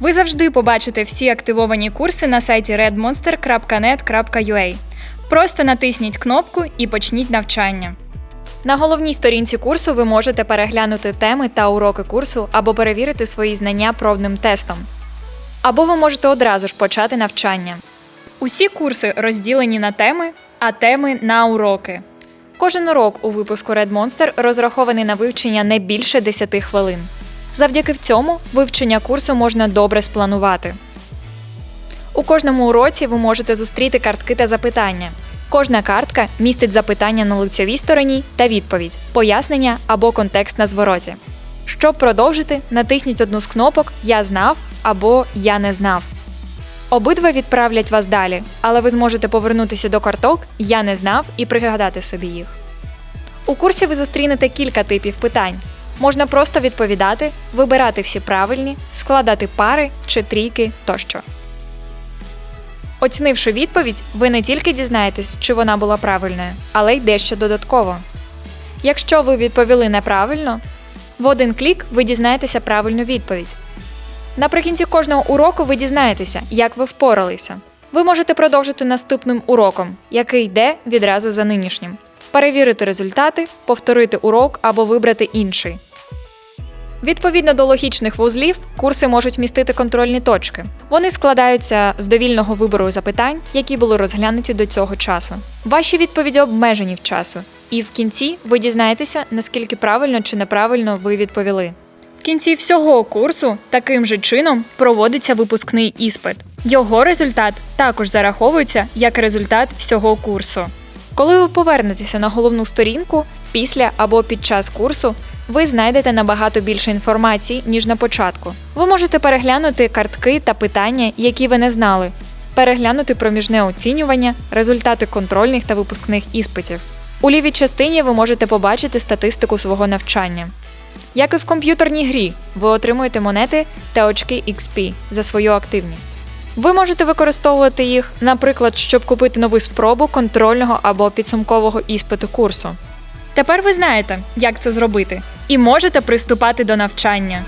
Ви завжди побачите всі активовані курси на сайті redmonster.net.ua. Просто натисніть кнопку і почніть навчання. На головній сторінці курсу ви можете переглянути теми та уроки курсу або перевірити свої знання пробним тестом. Або ви можете одразу ж почати навчання. Усі курси розділені на теми, а теми на уроки. Кожен урок у випуску Red Monster розрахований на вивчення не більше 10 хвилин. Завдяки цьому вивчення курсу можна добре спланувати. У кожному уроці ви можете зустріти картки та запитання. Кожна картка містить запитання на лицьовій стороні та відповідь, пояснення або контекст на звороті. Щоб продовжити, натисніть одну з кнопок Я знав або Я не знав. Обидва відправлять вас далі, але ви зможете повернутися до карток Я не знав і пригадати собі їх. У курсі ви зустрінете кілька типів питань. Можна просто відповідати, вибирати всі правильні, складати пари чи трійки тощо. Оцінивши відповідь, ви не тільки дізнаєтесь, чи вона була правильною, але й дещо додатково. Якщо ви відповіли неправильно, в один клік ви дізнаєтеся правильну відповідь. Наприкінці кожного уроку ви дізнаєтеся, як ви впоралися. Ви можете продовжити наступним уроком, який йде відразу за нинішнім, перевірити результати, повторити урок або вибрати інший. Відповідно до логічних вузлів, курси можуть містити контрольні точки. Вони складаються з довільного вибору запитань, які були розглянуті до цього часу. Ваші відповіді обмежені в часу, і в кінці ви дізнаєтеся, наскільки правильно чи неправильно ви відповіли. В кінці всього курсу таким же чином проводиться випускний іспит. Його результат також зараховується як результат всього курсу. Коли ви повернетеся на головну сторінку після або під час курсу, ви знайдете набагато більше інформації, ніж на початку. Ви можете переглянути картки та питання, які ви не знали, переглянути проміжне оцінювання, результати контрольних та випускних іспитів. У лівій частині ви можете побачити статистику свого навчання. Як і в комп'ютерній грі, ви отримуєте монети та очки XP за свою активність. Ви можете використовувати їх, наприклад, щоб купити нову спробу контрольного або підсумкового іспиту курсу. Тепер ви знаєте, як це зробити, і можете приступати до навчання.